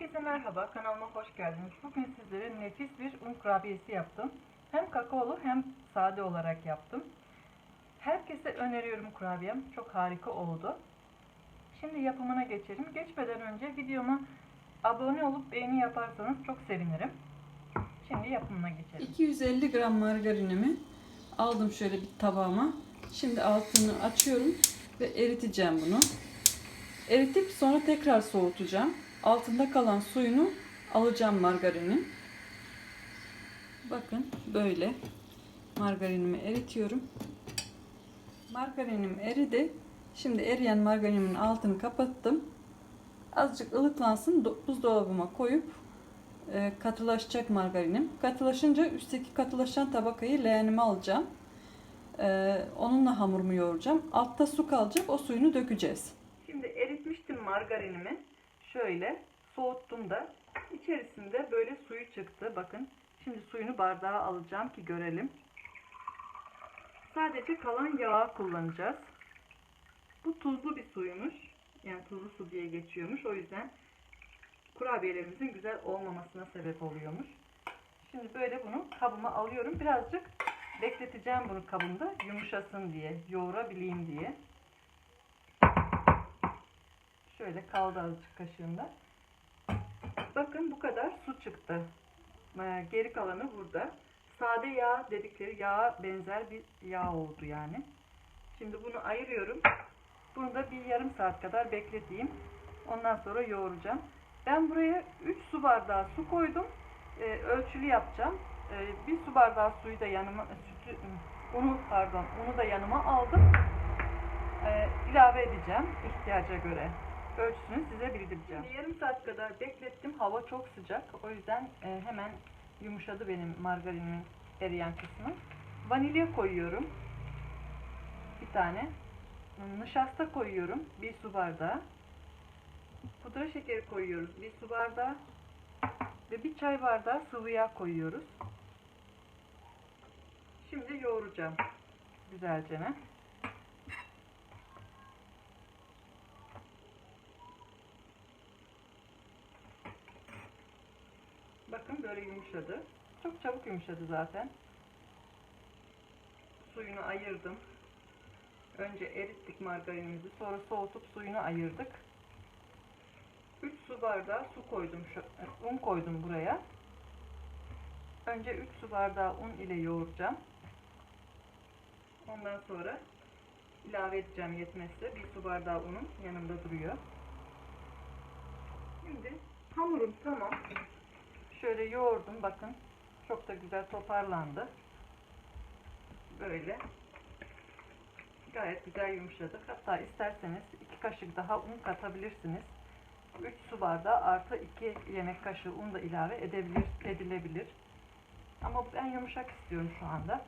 Herkese merhaba, kanalıma hoş geldiniz. Bugün sizlere nefis bir un kurabiyesi yaptım. Hem kakaolu hem sade olarak yaptım. Herkese öneriyorum kurabiyem. Çok harika oldu. Şimdi yapımına geçelim. Geçmeden önce videoma abone olup beğeni yaparsanız çok sevinirim. Şimdi yapımına geçelim. 250 gram margarinimi aldım şöyle bir tabağıma. Şimdi altını açıyorum ve eriteceğim bunu. Eritip sonra tekrar soğutacağım. Altında kalan suyunu alacağım margarinin. Bakın böyle margarinimi eritiyorum. Margarinim eridi. Şimdi eriyen margarinimin altını kapattım. Azıcık ılıklansın do- buzdolabıma koyup e, katılaşacak margarinim. Katılaşınca üstteki katılaşan tabakayı leğenime alacağım. E, onunla hamurumu yoğuracağım. Altta su kalacak. O suyunu dökeceğiz. Şimdi eritmiştim margarinimi. Şöyle soğuttum da içerisinde böyle suyu çıktı. Bakın şimdi suyunu bardağa alacağım ki görelim. Sadece kalan yağı kullanacağız. Bu tuzlu bir suymuş. Yani tuzlu su diye geçiyormuş. O yüzden kurabiyelerimizin güzel olmamasına sebep oluyormuş. Şimdi böyle bunu kabıma alıyorum. Birazcık bekleteceğim bunu kabımda yumuşasın diye, yoğurabileyim diye. Şöyle kaldı azıcık kaşığında. Bakın bu kadar su çıktı. Ee, Geri kalanı burada. Sade yağ dedikleri yağa benzer bir yağ oldu yani. Şimdi bunu ayırıyorum. Bunu da bir yarım saat kadar bekleteyim. Ondan sonra yoğuracağım. Ben buraya 3 su bardağı su koydum. Ee, ölçülü yapacağım. Ee, bir su bardağı suyu da yanıma, sütü, unu pardon, unu da yanıma aldım. Ee, ilave edeceğim ihtiyaca göre. Ölçüsünü size bildireceğim. Şimdi yarım saat kadar beklettim. Hava çok sıcak. O yüzden e, hemen yumuşadı benim margarinimin eriyen kısmı. Vanilya koyuyorum. Bir tane. Nişasta koyuyorum. Bir su bardağı. Pudra şekeri koyuyoruz. Bir su bardağı. Ve bir çay bardağı sıvı yağ koyuyoruz. Şimdi yoğuracağım. Güzelce. Bakın böyle yumuşadı. Çok çabuk yumuşadı zaten. Suyunu ayırdım. Önce erittik margarinimizi. Sonra soğutup suyunu ayırdık. 3 su bardağı su koydum. Un koydum buraya. Önce 3 su bardağı un ile yoğuracağım. Ondan sonra ilave edeceğim yetmezse. 1 su bardağı unum yanımda duruyor. Şimdi hamurum tamam. Şöyle yoğurdum bakın. Çok da güzel toparlandı. Böyle. Gayet güzel yumuşadı. Hatta isterseniz 2 kaşık daha un katabilirsiniz. 3 su bardağı artı 2 yemek kaşığı un da ilave edebilir, edilebilir. Ama ben yumuşak istiyorum şu anda.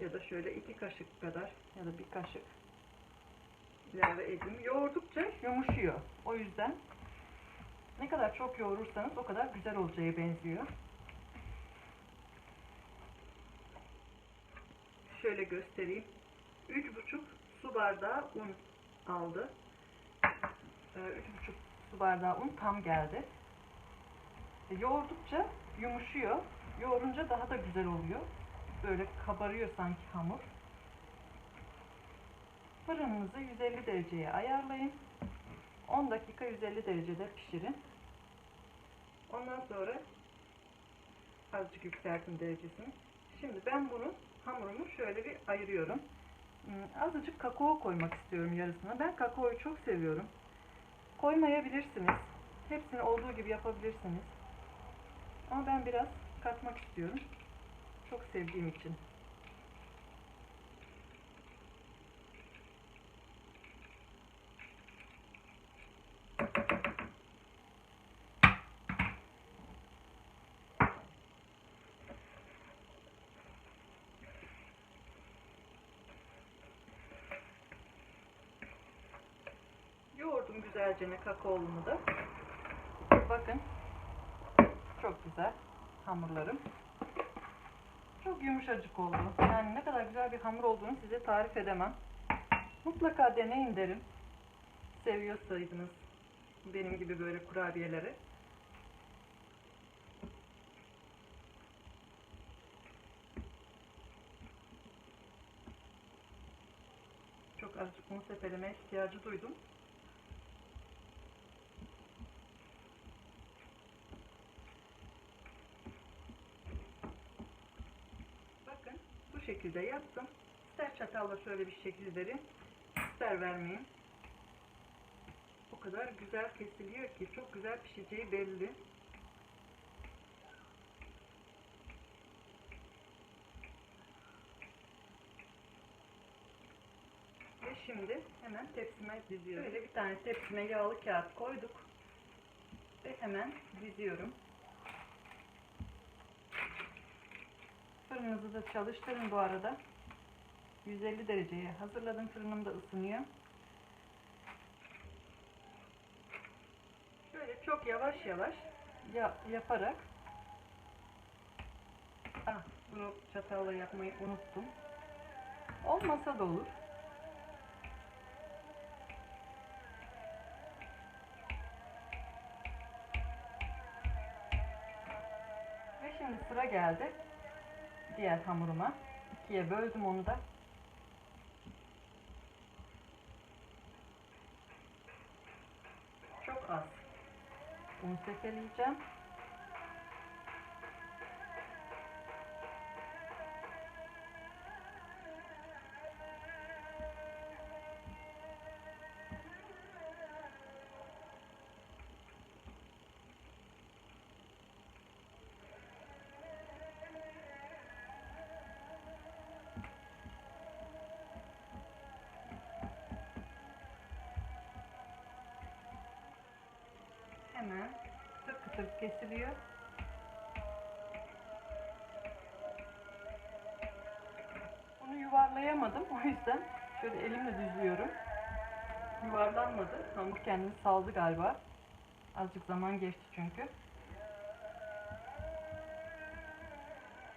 Ya da şöyle 2 kaşık kadar ya da bir kaşık ilave edeyim. Yoğurdukça yumuşuyor. O yüzden ne kadar çok yoğurursanız o kadar güzel olacağı benziyor. Şöyle göstereyim. 3,5 su bardağı un aldı. 3,5 su bardağı un tam geldi. E, Yoğurdukça yumuşuyor. Yoğurunca daha da güzel oluyor. Böyle kabarıyor sanki hamur. Fırınınızı 150 dereceye ayarlayın. 10 dakika 150 derecede pişirin. Ondan sonra azıcık yükseltin derecesini. Şimdi ben bunu hamurumu şöyle bir ayırıyorum. Hmm, Azıcık kakao koymak istiyorum yarısına. Ben kakaoyu çok seviyorum. Koymayabilirsiniz. Hepsini olduğu gibi yapabilirsiniz. Ama ben biraz katmak istiyorum. Çok sevdiğim için. Yoğurdum güzelce kakaolumu da. Bakın. Çok güzel hamurlarım. Çok yumuşacık oldu. Yani ne kadar güzel bir hamur olduğunu size tarif edemem. Mutlaka deneyin derim. seviyorsaydınız benim gibi böyle kurabiyeleri çok azıcık un sepeleme ihtiyacı duydum. Bakın bu şekilde yaptım. İster çatalla şöyle bir şekil verin, ister vermeyin. O kadar güzel kesiliyor ki çok güzel pişeceği belli. Ve şimdi hemen tepsime diziyorum. Böyle bir tane tepsime yağlı kağıt koyduk. Ve hemen diziyorum. Fırınınızı da çalıştırın bu arada. 150 dereceye hazırladım. Fırınım da ısınıyor. Şöyle çok yavaş yavaş ya- yaparak ah, bunu çatalla yapmayı unuttum. Olmasa da olur. Ve şimdi sıra geldi diğer hamuruma. İkiye böldüm onu da. Çok az un sefeleyeceğim. Hemen kıtır kıtır kesiliyor. Bunu yuvarlayamadım. O yüzden şöyle elimle düzlüyorum. Yuvarlanmadı. Hamur kendini saldı galiba. Azıcık zaman geçti çünkü.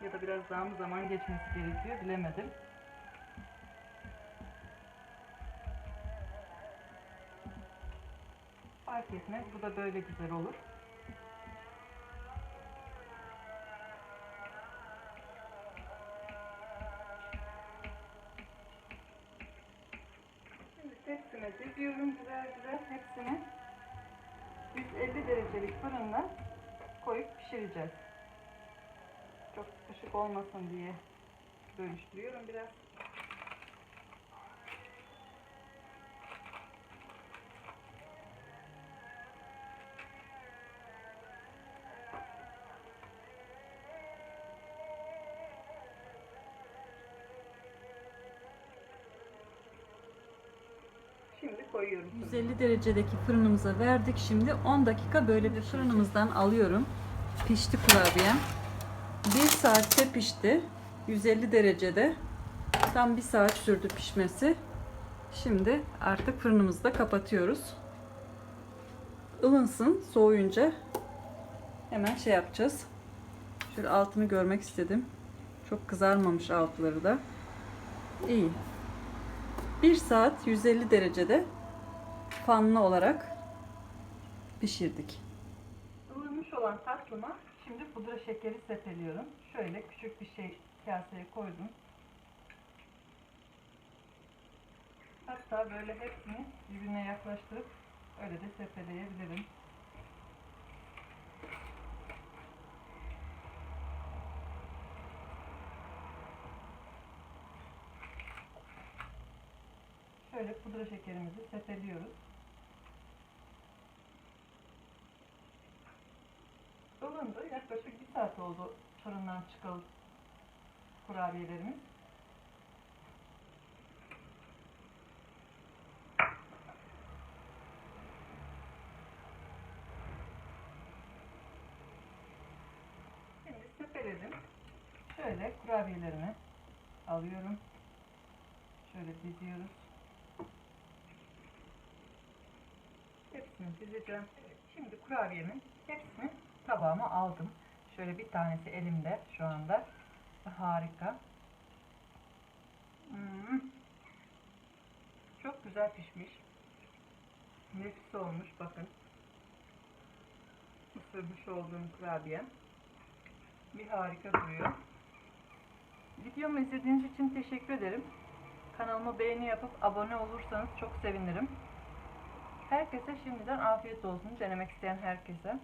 Ya da biraz daha mı zaman geçmesi gerekiyor bilemedim. Fark etmez. Bu da böyle güzel olur. Şimdi tepsime diziyorum güzel güzel hepsini 150 derecelik fırında koyup pişireceğiz. Çok sıkışık olmasın diye bölüştürüyorum biraz. Fırına. 150 derecedeki fırınımıza verdik. Şimdi 10 dakika böyle bir fırınımızdan alıyorum. Pişti kurabiyem. 1 saatte pişti. 150 derecede. Tam 1 saat sürdü pişmesi. Şimdi artık fırınımızı da kapatıyoruz. Ilınsın soğuyunca hemen şey yapacağız. Şöyle altını görmek istedim. Çok kızarmamış altları da. İyi. 1 saat 150 derecede fanlı olarak pişirdik. Ilımış olan tatlıma şimdi pudra şekeri sepeliyorum. Şöyle küçük bir şey kaseye koydum. Hatta böyle hepsini birbirine yaklaştırıp öyle de sepeleyebilirim. Şöyle pudra şekerimizi sepeliyoruz. Dolundu. Yaklaşık bir saat oldu fırından çıkalı kurabiyelerimiz. Şimdi sepeledim. Şöyle kurabiyelerimi alıyorum. Şöyle diziyoruz. Hepsini dizeceğim. Şimdi kurabiyemin hepsini tabağıma aldım. Şöyle bir tanesi elimde şu anda. Harika. Hmm. Çok güzel pişmiş. Nefis olmuş bakın. Isırmış olduğum kurabiye. Bir harika duruyor. Videomu izlediğiniz için teşekkür ederim. Kanalıma beğeni yapıp abone olursanız çok sevinirim. Herkese şimdiden afiyet olsun denemek isteyen herkese.